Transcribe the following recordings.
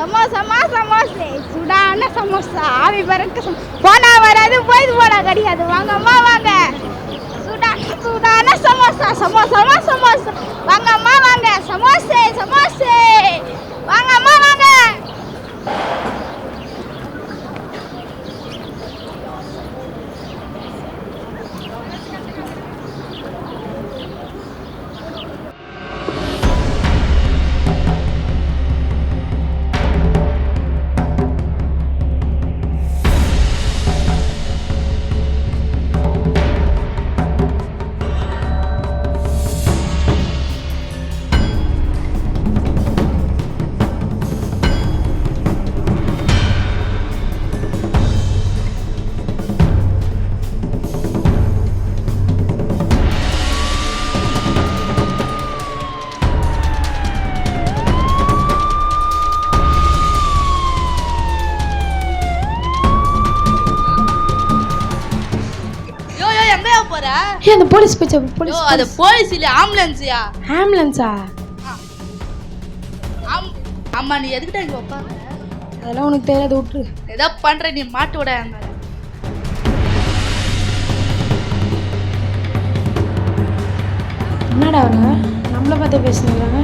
சமோசமா சமோசே சுடான சமோசா. ஆவி பறக்க போனா வராது போயிது போனா கிடையாது. வாங்கம்மா வாங்க. சுடா சுடான சமோசா. சமோசாமா சமோசா வாங்கம்மா வாங்க சமோசே சமோசே. வாங்கம்மா ஏ அந்த போலீஸ் போச்சு போலீஸ் அது போலீஸ். இல்ல ஆம்புலன்ஸ்யா ஆம்புலன்ஸா? ஆம் அம்மா நீ எதுக்கிட்ட இங்க உட்கார அதெல்லாம் உனக்கு தெரியாது விட்டுரு. ஏதோ பண்ற நீ மாட்டு விட என்னடா அவங்க நம்மளை பார்த்து பேசுனுங்கிறாங்க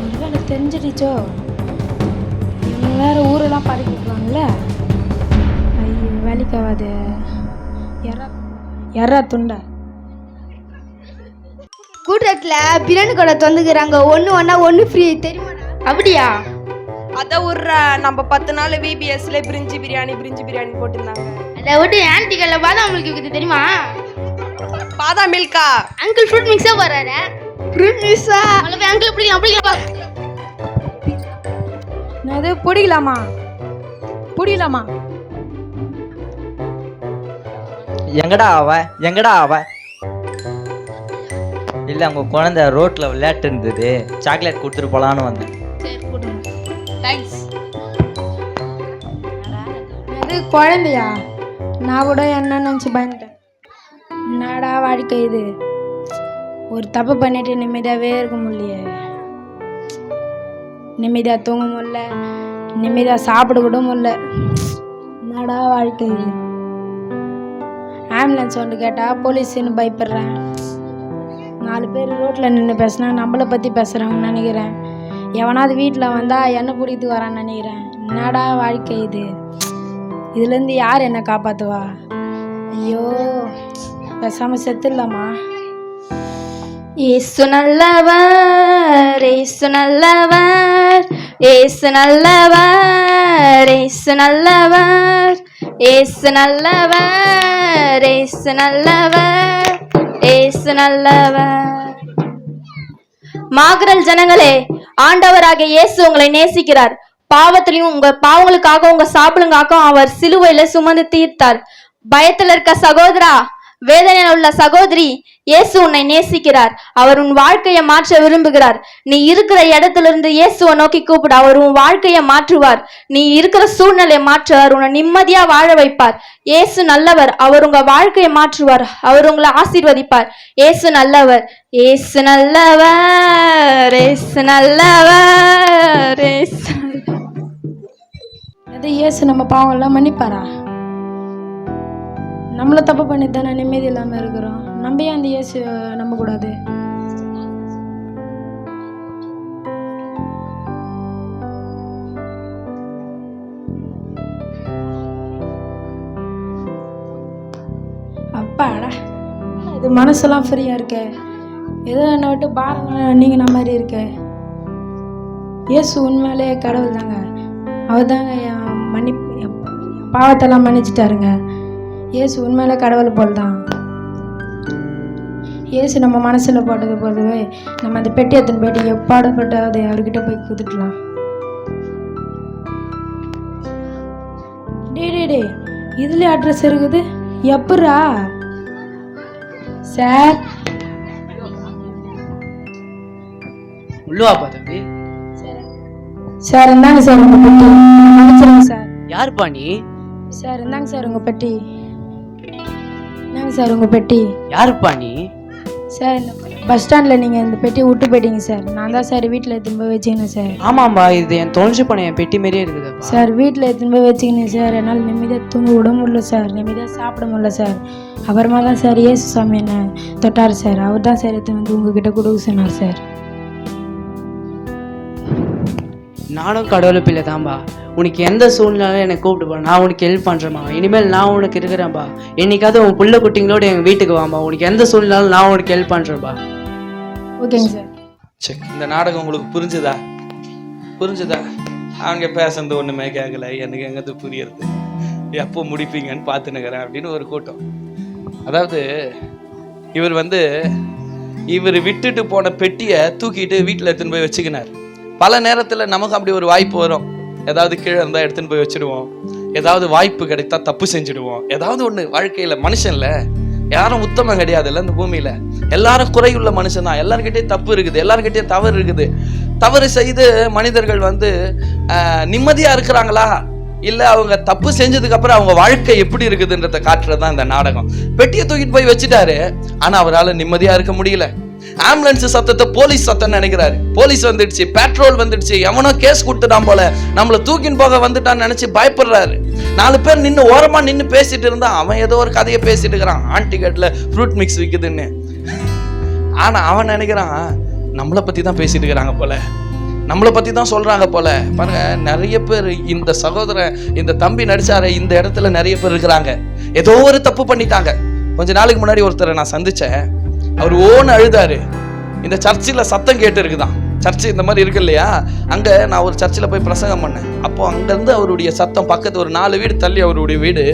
ஒருவேளை தெரிஞ்சிடுச்சோ இவங்க வேற ஊரெல்லாம் பாடி கொடுக்குறாங்கல்ல? ஐயோ வேலைக்கு ஆகாது. எறா எறா துண்டா. கூட்டத்தில் பிரியாணி கடை திறந்துக்கிறாங்க. ஒன்று ஒன்றா ஒன்று ஃப்ரீ தெரியுமா அப்படியா? அத ஒரு நம்ம பத்து நாள் விபிஎஸ்ல பிரிஞ்சி பிரியாணி பிரிஞ்சி பிரியாணி போட்டிருந்தாங்க. அதை விட்டு ஆன்டிகளில் பாதாம் உங்களுக்கு இருக்குது தெரியுமா? பாதாம் மில்கா அங்கிள் ஃப்ரூட் மிக்ஸாக போகிறாரு ஃப்ரூட் மிக்ஸா போய் அங்கிள் பிடிக்கலாம் பிடிக்கலாம் என்னது பிடிக்கலாமா? பிடிக்கலாமா? எங்கடா அவ? எங்கடா அவ? இல்லை அவங்க குழந்தை ரோட்ல விளையாட்டு இருந்தது சாக்லேட் கொடுத்துட்டு போலான்னு வந்தேன். சரி கொடுங்க. தேங்க்ஸ் அது குழந்தையா? நான் கூட என்ன நினச்சி பயந்துட்டேன். என்னடா வாழ்க்கை இது? ஒரு தப்பு பண்ணிட்டு நிம்மதியாகவே இருக்க முடியலையே. நிம்மதியாக தூங்க முடியல. நிம்மதியாக சாப்பிட கூட முடியல. என்னடா வாழ்க்கை இது? ஆம்புலன்ஸ் ஒன்று கேட்டால் போலீஸ்னு பயப்படுறேன் நாலு பேர் ரோட்டில் நின்று பேசுனா நம்மளை பற்றி பேசுகிறாங்கன்னு நினைக்கிறேன். எவனாவது வீட்டில் வந்தால் என்ன பிடித்து வரான்னு நினைக்கிறேன். என்னடா வாழ்க்கை இது? இதுலேருந்து யார் என்னை காப்பாற்றுவா ஐயோ பேசாமல் செத்துடலாமா? ஏசு நல்லவர் ஏசு நல்லவர் ஏசு நல்லவர் ஏசு நல்லவர் ஏசு நல்லவர் ஏசு நல்லவர். ஏசு நல்லவர். மாகரல் ஜனங்களே ஆண்டவராக இயேசு உங்களை நேசிக்கிறார். பாவத்திலையும் உங்க பாவங்களுக்காக உங்க சாப்பிடுங்காக அவர் சிலுவையில சுமந்து தீர்த்தார். பயத்துல இருக்க சகோதரா வேதனையில் உள்ள சகோதரி இயேசு உன்னை நேசிக்கிறார். அவர் உன் வாழ்க்கையை மாற்ற விரும்புகிறார். நீ இருக்கிற இடத்துல இருந்து இயேசுவை நோக்கி கூப்பிடு. அவர் உன் வாழ்க்கையை மாற்றுவார். நீ இருக்கிற சூழ்நிலையை மாற்றுவார் உன்னை நிம்மதியா வாழ வைப்பார். இயேசு நல்லவர். அவர் உங்க வாழ்க்கையை மாற்றுவார். அவர் உங்களை ஆசீர்வதிப்பார். இயேசு நல்லவர். இயேசு நல்லவர். இயேசு நல்லவர். இயேசு அது இயேசு நம்ம பாவங்கள்லாம் மன்னிப்பாரா? நம்மளும் தப்பு பண்ணி தானே நிம்மதி இல்லாமல் இருக்கிறோம். நம்ம ஏன் அந்த இயேசு நம்பக்கூடாது அப்பாடா இது மனசெல்லாம் ஃப்ரீயாக இருக்கே? ஏதோ என்னை விட்டு பாருங்க நீங்கின மாதிரி இருக்கே? இயேசு உண்மையிலே கடவுள் தாங்க. அவர் தாங்க என் மன்னி பாவத்தெல்லாம் மன்னிச்சிட்டாருங்க. இயேசு உண்மையிலே கடவுள் போல் தான் இயேசு நம்ம மனசில் போட்டது போதுவே நம்ம அந்த பெட்டி எத்தனை போயிட்டு எப்பாடுபட்டாவது அவர்கிட்ட போய் குதிக்கலாம் டே டே டே இதுல அட்ரஸ் இருக்குது? எப்பட்றா? சார்? உள்ளுவாப்பா தம்பி. சார் இந்தாங்க சார் உங்கள் பெட்டி. சார். யாருப்பா நீ? சார் இந்தாங்க சார் உங்கள் பெட்டி. இந்தாங்க சார் உங்கள் பெட்டி? யாருப்பா நீ? சார் இந்த பஸ் ஸ்டாண்டில் நீங்கள் இந்த பெட்டி விட்டு போயிட்டீங்க சார். நான் தான் சார் வீட்டில் எடுத்துன்னு போய் வச்சுக்கினேன் சார். ஆமாம்பா இது என் தொலைஞ்சு போன என் பெட்டி மாரியே இருக்குதுப்பா. சார் வீட்டில் எடுத்துன்னு போய் வச்சுக்கினேன் சார். என்னால் நிம்மதியாக தூங்க விட முடியல சார். நிம்மதியாக சாப்பிட முடியல சார். அப்புறமா தான் சார் ஏசு சாமி என்ன தொட்டார் சார். அவர் தான் சார் எடுத்துன்னு வந்து உங்ககிட்ட கொடுக்க சொன்னார் சார். நானும் கடவுள் பிள்ளை தான்பா உனக்கு எந்த சூழ்நிலையும் என்னை கூப்பிட்டுப்பா நான் உனக்கு ஹெல்ப் பண்ணுறேம்மா இனிமேல் நான் உனக்கு இருக்கிறேன்ப்பா. என்னைக்காவது உன் புள்ள குட்டிங்களோட எங்கள் வீட்டுக்கு வாம்பா உனக்கு எந்த சூழ்நிலையும் நான் உனக்கு ஹெல்ப் பண்ணுறேன்ப்பா ஓகேங்க சார் சரி இந்த நாடகம் உங்களுக்கு புரிஞ்சுதா? புரிஞ்சுதா? அவங்க பேசுனது ஒண்ணுமே கேட்கல எனக்கு எங்கது புரியறது? எப்போ முடிப்பீங்கன்னு பார்த்துனுக்கிறேன் அப்படின்னு ஒரு கூட்டம். அதாவது இவர் வந்து இவர் விட்டுட்டு போன பெட்டியை தூக்கிட்டு வீட்டில் எடுத்துன்னு போய் வச்சுக்கினார். பல நேரத்தில் நமக்கு அப்படி ஒரு வாய்ப்பு வரும். ஏதாவது கீழே இருந்தால் எடுத்துன்னு போய் வச்சுடுவோம். ஏதாவது வாய்ப்பு கிடைத்தா தப்பு செஞ்சுடுவோம். ஏதாவது ஒன்று வாழ்க்கையில் மனுஷன்ல யாரும் உத்தமம் கிடையாதுல்ல இந்த பூமியில. எல்லாரும் குறையுள்ள மனுஷன் தான் எல்லாருக்கிட்டையும் தப்பு இருக்குது எல்லாருக்கிட்டையும் தவறு இருக்குது. தவறு செய்து மனிதர்கள் வந்து நிம்மதியாக நிம்மதியா இருக்கிறாங்களா? இல்ல அவங்க தப்பு செஞ்சதுக்கு அப்புறம் அவங்க வாழ்க்கை எப்படி இருக்குதுன்றத காட்டுறது தான் இந்த நாடகம். பெட்டியை தூக்கிட்டு போய் வச்சுட்டாரு. ஆனா அவரால் நிம்மதியா இருக்க முடியல. ஆம்புலன்ஸ் சத்தத்தை போலீஸ் சத்தம் நினைக்கிறாரு. போலீஸ் வந்துடுச்சு பெட்ரோல் வந்துடுச்சு எவனோ கேஸ் கொடுத்துட்டான் போல. நம்மளை தூக்கின்னு போக வந்துட்டான்னு நினைச்சு பயப்படுறாரு. நாலு பேர் நின்று ஓரமா நின்று பேசிட்டு இருந்தா அவன் ஏதோ ஒரு கதையை பேசிட்டு இருக்கிறான். ஆன்டிகட்ல ஃப்ரூட் மிக்ஸ் விற்குதுன்னு ஆனா அவன் நினைக்கிறான் நம்மளை பத்தி தான் பேசிட்டு இருக்கிறாங்க போல. நம்மளை பத்தி தான் சொல்றாங்க போல. பாருங்க நிறைய பேர் இந்த சகோதரன் இந்த தம்பி நடிச்சாரு இந்த இடத்துல நிறைய பேர் இருக்கிறாங்க. ஏதோ ஒரு தப்பு பண்ணிட்டாங்க. கொஞ்ச நாளைக்கு முன்னாடி ஒருத்தரை நான் சந்திச்சேன். அவர் ஓன்னு அழுதாரு. இந்த சர்ச்சில் சத்தம் கேட்டு இருக்குதான் சர்ச்சு இந்த மாதிரி இருக்கு இல்லையா? அங்கே நான் ஒரு சர்ச்சில் போய் பிரசங்கம் பண்ணேன். அப்போ அங்கேருந்து அவருடைய சத்தம் பக்கத்து ஒரு நாலு வீடு தள்ளி அவருடைய வீடு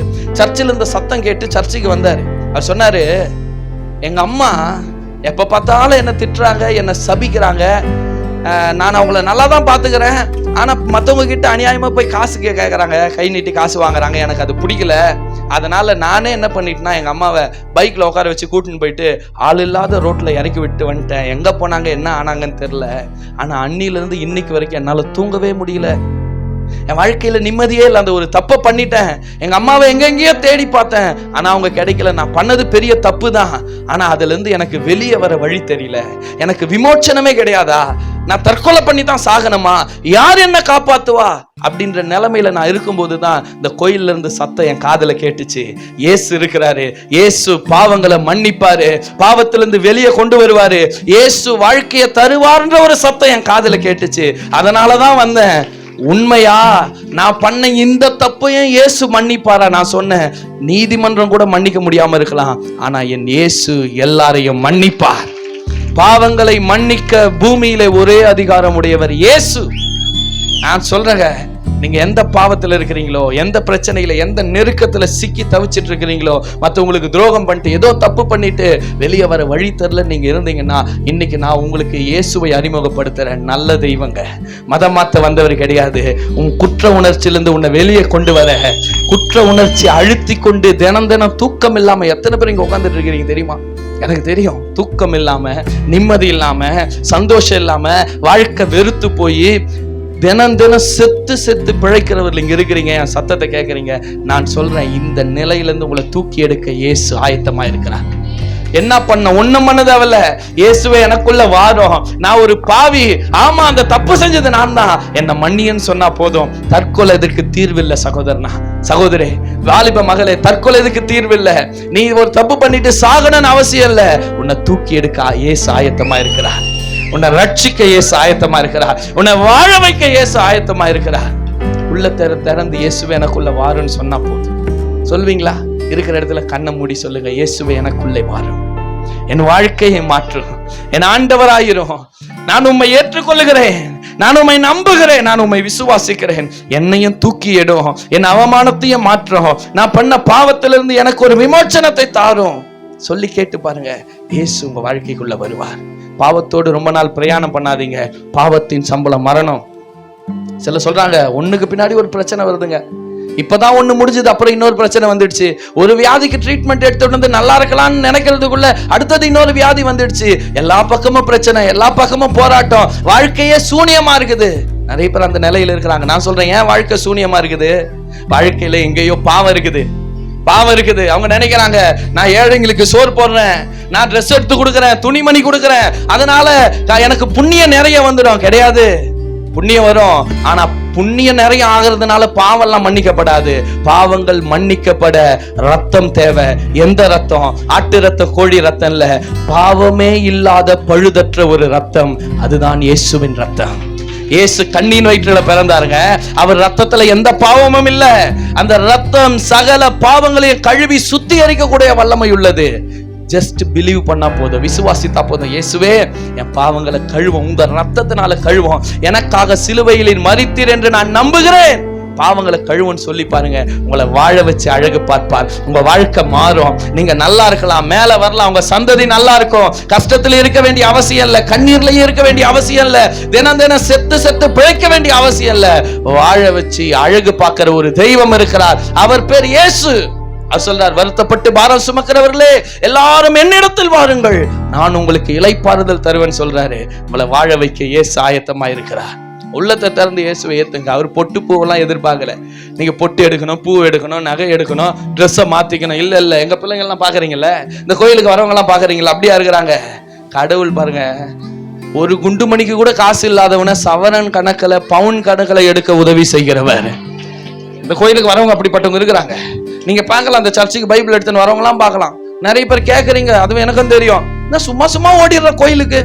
சர்ச்சில் இருந்த சத்தம் கேட்டு சர்ச்சுக்கு வந்தார். அவர் சொன்னார் எங்கள் அம்மா எப்போ பார்த்தாலும் என்னை திட்டுறாங்க என்னை சபிக்கிறாங்க நான் அவங்கள நல்லா தான் பார்த்துக்கிறேன். ஆனால் மற்றவங்க கிட்ட அநியாயமாக போய் காசு கேட்குறாங்க கை நீட்டி காசு வாங்குறாங்க. எனக்கு அது பிடிக்கல. அதனால நானே என்ன பண்ணிட்டேன்னா எங்கள் அம்மாவை பைக்கில் உட்கார வச்சு கூட்டின்னு போயிட்டு ஆள் இல்லாத ரோட்டில் இறக்கி விட்டு வந்துட்டேன். எங்கே போனாங்க என்ன ஆனாங்கன்னு தெரில ஆனால் அன்னிலருந்து இன்னைக்கு வரைக்கும் என்னால் தூங்கவே முடியல. என் வாழ்க்கையில் நிம்மதியே இல்லை. அந்த ஒரு தப்பை பண்ணிட்டேன். எங்கள் அம்மாவை எங்கெங்கேயோ தேடி பார்த்தேன். ஆனால் அவங்க கிடைக்கல. நான் பண்ணது பெரிய தப்பு தான் ஆனால் அதுலேருந்து எனக்கு வெளியே வர வழி தெரியல. எனக்கு விமோச்சனமே கிடையாதா? நான் தற்கொலை பண்ணி தான் சாகணுமா? யார் என்ன காப்பாத்துவா? அப்படின்ற நிலைமையில நான் இருக்கும்போது தான் இந்த கோயில்ல இருந்து சத்தம் என் காதல கேட்டுச்சு. ஏசு இருக்கிறாரு. ஏசு பாவங்களை மன்னிப்பாரு. பாவத்துல இருந்து வெளியே கொண்டு வருவாரு. ஏசு வாழ்க்கையை தருவார்ன்ற ஒரு சத்தம் என் காதல கேட்டுச்சு. அதனாலதான் வந்தேன். உண்மையா? நான் பண்ண இந்த தப்பையும் இயேசு மன்னிப்பாரா? நான் சொன்னேன். நீதிமன்றம் கூட மன்னிக்க முடியாம இருக்கலாம். ஆனா என் இயேசு எல்லாரையும் மன்னிப்பார். பாவங்களை மன்னிக்க பூமியில ஒரே அதிகாரம் உடையவர் இயேசு. நான் சொல்றேங்க நீங்க எந்த பாவத்துல இருக்கிறீங்களோ எந்த பிரச்சனையில எந்த நெருக்கத்துல சிக்கி தவிச்சிட்டு இருக்கிறீங்களோ மற்றவங்களுக்கு துரோகம் பண்ணிட்டு ஏதோ தப்பு பண்ணிட்டு வெளியே வர வழி தெரில நீங்க இருந்தீங்கன்னா இன்னைக்கு நான் உங்களுக்கு இயேசுவை அறிமுகப்படுத்துறேன். நல்ல தெய்வங்க. மதம் மாத்த வந்தவர் கிடையாது. உன் குற்ற உணர்ச்சியிலிருந்து உன்னை வெளியே கொண்டு வர. குற்ற உணர்ச்சி அழுத்தி கொண்டு தினம் தினம் தூக்கம் இல்லாம எத்தனை பேர் இங்க உட்காந்துட்டு இருக்கிறீங்க தெரியுமா? எனக்கு தெரியும். தூக்கம் இல்லாம நிம்மதி இல்லாம சந்தோஷம் இல்லாம வாழ்க்கை வெறுத்து போய் தினம் தினம் செத்து செத்து பிழைக்கிறவர்கள் இங்க இருக்கிறீங்க என் சத்தத்தை கேட்குறீங்க நான் சொல்றேன் இந்த நிலையிலேருந்து உங்களை தூக்கி எடுக்க இயேசு ஆயத்தமா இருக்கிறார். என்ன பண்ண ஒண்ணும் பண்ணதவல்ல இயேசுவே எனக்குள்ள வாரம் நான் ஒரு பாவி. ஆமா அந்த தப்பு செஞ்சது நான் தான். என்ன மன்னியன்னு சொன்னா போதும். தற்கொலை எதுக்கு தீர்வில்லை சகோதரனா? சகோதரே வாலிப மகளே தற்கொலை எதுக்கு தீர்வில்லை? நீ ஒரு தப்பு பண்ணிட்டு சாகணும்னு அவசியம் இல்ல. உன்னை தூக்கி எடுக்க இயேசு ஆயத்தமா இருக்கிறார். உன்னை ரட்சிக்க இயேசு ஆயத்தமா இருக்கிறார். உன்னை வாழ வைக்க இயேசு ஆயத்தமா இருக்கிறார். உள்ள திற திறந்து இயேசுவே எனக்குள்ள வாருன்னு சொன்னா போதும். சொல்வீங்களா? இருக்கிற இடத்துல கண்ணை மூடி சொல்லுங்க இயேசுவே எனக்குள்ளே வாரும் என் வாழ்க்கையை மாற்றும் என் ஆண்டவராயிரும். நான் உண்மை ஏற்றுக்கொள்ளுகிறேன். நான் உண்மை நம்புகிறேன். நான் உம்மை விசுவாசிக்கிறேன். என்னையும் தூக்கி எடும். என் அவமானத்தையும் மாற்றும். நான் பண்ண பாவத்திலிருந்து எனக்கு ஒரு விமோச்சனத்தை தாரும். சொல்லி கேட்டு பாருங்க இயேசு உங்க வாழ்க்கைக்குள்ள வருவார். பாவத்தோடு ரொம்ப நாள் பிரயாணம் பண்ணாதீங்க. பாவத்தின் சம்பளம் மரணம். சில சொல்றாங்க ஒண்ணுக்கு பின்னாடி ஒரு பிரச்சனை வருதுங்க. இப்பதான் ஒண்ணு முடிஞ்சது அப்புறம் இன்னொரு பிரச்சனை வந்துடுச்சு. ஒரு வியாதிக்கு ட்ரீட்மெண்ட் எடுத்துட்டு வந்து நல்லா இருக்கலாம்னு நினைக்கிறதுக்குள்ள அடுத்தது இன்னொரு வியாதி வந்துடுச்சு. எல்லா பக்கமும் பிரச்சனை எல்லா பக்கமும் போராட்டம். வாழ்க்கையே சூனியமா இருக்குது. நிறைய பேர் அந்த நிலையில இருக்கிறாங்க. நான் சொல்றேன் ஏன் வாழ்க்கை சூனியமா இருக்குது? வாழ்க்கையில எங்கேயோ பாவம் இருக்குது. பாவம் இருக்குது. அவங்க நினைக்கிறாங்க நான் ஏழைங்களுக்கு சோறு போடுறேன் நான் ட்ரெஸ் எடுத்து கொடுக்குறேன் துணிமணி கொடுக்குறேன். அதனால எனக்கு புண்ணியம் நிறைய வந்துடும். கிடையாது. புண்ணியம் வரும். ஆனா புண்ணியம் நிறைய ஆகிறதுனால பாவம்லாம் மன்னிக்கப்படாது. பாவங்கள் மன்னிக்கப்பட ரத்தம் தேவை. எந்த ரத்தம்? ஆட்டு ரத்தம் கோழி ரத்தம் இல்ல. பாவமே இல்லாத பழுதற்ற ஒரு ரத்தம். அதுதான் இயேசுவின் ரத்தம். இயேசு கண்ணின் வயிற்றுல பிறந்தாருங்க. அவர் ரத்தத்துல எந்த பாவமும் இல்ல. அந்த ரத்தம் சகல பாவங்களையும் கழுவி சுத்திகரிக்கக்கூடிய வல்லமை உள்ளது. ஜஸ்ட் பிலீவ் பண்ணா போதும். விசுவாசித்தா போதும். இயேசுவே என் பாவங்களை கழுவோம். உங்க ரத்தத்தினால கழுவோம். எனக்காக சிலுவையிலின் மறித்தீர் என்று நான் நம்புகிறேன். பாவங்களை கழுவுன்னு சொல்லி பாருங்க. உங்களை வாழ வச்சு அழகு பார்ப்பார். உங்க வாழ்க்கை மாறும். நீங்க நல்லா இருக்கலாம். மேல வரலாம். உங்க சந்ததி நல்லா இருக்கும். கஷ்டத்துல இருக்க வேண்டிய அவசியம் இல்ல. கண்ணீர்லயும் இருக்க வேண்டிய அவசியம் இல்ல. தினம் தினம் செத்து செத்து பிழைக்க வேண்டிய அவசியம் இல்ல. வாழ வச்சு அழகு பார்க்கிற ஒரு தெய்வம் இருக்கிறார். அவர் பேர் இயேசு. அவர் சொல்றார் வருத்தப்பட்டு பாரம் சுமக்கிறவர்களே எல்லாரும் என்னிடத்தில் வாருங்கள். நான் உங்களுக்கு இளைப்பாறுதல் தருவேன் சொல்றாரு. உங்களை வாழ வைக்க இயேசு ஆயத்தமா இருக்கிறார் உள்ளத்தை திறந்து இயேசுவை ஏத்துங்க. அவர் பொட்டு பூவெல்லாம் எதிர்பார்க்கல. நீங்க பொட்டு எடுக்கணும் பூ எடுக்கணும் நகை எடுக்கணும் ட்ரெஸ்ஸை மாத்திக்கணும். இல்ல இல்ல எங்க பிள்ளைங்க எல்லாம் பாக்குறீங்கல்ல? இந்த கோயிலுக்கு வரவங்க எல்லாம் பாக்குறீங்களா அப்படியா இருக்கிறாங்க. கடவுள் பாருங்க. ஒரு குண்டு மணிக்கு கூட காசு இல்லாதவனை சவரன் கணக்கில் பவுன் கணக்கில் எடுக்க உதவி செய்கிறவர். இந்த கோயிலுக்கு வரவங்க அப்படிப்பட்டவங்க இருக்கிறாங்க. நீங்க பார்க்கலாம் அந்த சர்ச்சுக்கு பைபிள் எடுத்துன்னு வரவங்களாம் பார்க்கலாம். நிறைய பேர் கேட்குறீங்க அதுவும் எனக்கும் தெரியும். நான் சும்மா சும்மா ஓடிடுற கோயிலுக்கு.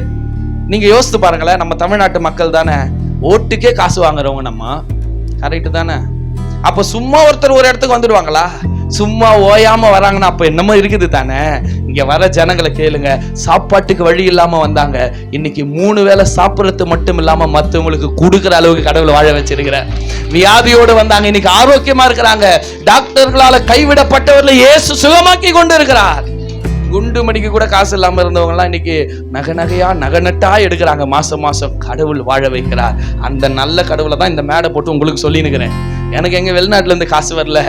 நீங்க யோசித்து பாருங்களேன் நம்ம தமிழ்நாட்டு மக்கள் தானே. ஓட்டுக்கே காசு வாங்குறவங்க நம்ம. கரெக்டு தானே? அப்ப சும்மா ஒருத்தர் ஒரு இடத்துக்கு வந்துடுவாங்களா? சும்மா ஓயாம வராங்கன்னா அப்ப என்னமோ இருக்குது தானே? இங்க வர ஜனங்களை கேளுங்க. சாப்பாட்டுக்கு வழி இல்லாம வந்தாங்க. இன்னைக்கு மூணு வேளை சாப்பிட்றது மட்டும் இல்லாம மத்தவங்களுக்கு கொடுக்குற அளவுக்கு கடவுள் வாழ வச்சிருக்கிற. வியாதியோடு வந்தாங்க. இன்னைக்கு ஆரோக்கியமா இருக்கிறாங்க. டாக்டர்களால கைவிடப்பட்டவர்களை இயேசு சுகமாக்கி கொண்டு இருக்கிறார் குண்டு மணிக்கு கூட காசு இல்லாம இருந்தவங்க எல்லாம் இன்னைக்கு நகை நகையா நகநட்டா எடுக்கிறாங்க. மாசம் மாசம் கடவுள் வாழ வைக்கிறார். அந்த நல்ல கடவுளை தான் இந்த மேடை போட்டு உங்களுக்கு சொல்லி எனக்கு எங்க வெளிநாட்டுல இருந்து காசு வரல.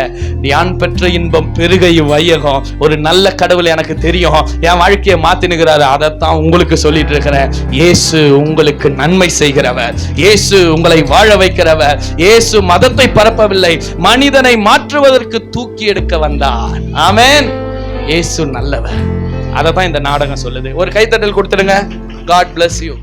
யான் பெற்ற இன்பம் பெருகை வையகம். ஒரு நல்ல கடவுள் எனக்கு தெரியும். என் வாழ்க்கையை மாத்தினுகிறாரு அதைத்தான் உங்களுக்கு சொல்லிட்டு இருக்கிறேன் இயேசு உங்களுக்கு நன்மை செய்கிறவர். இயேசு உங்களை வாழ வைக்கிறவர். இயேசு மதத்தை பரப்பவில்லை. மனிதனை மாற்றுவதற்கு தூக்கி எடுக்க வந்தார். ஆமேன். இயேசு நல்லவர். அதை தான் இந்த நாடகம் சொல்லுது. ஒரு கைத்தட்டல் கொடுத்துருங்க காட் பிளஸ் யூ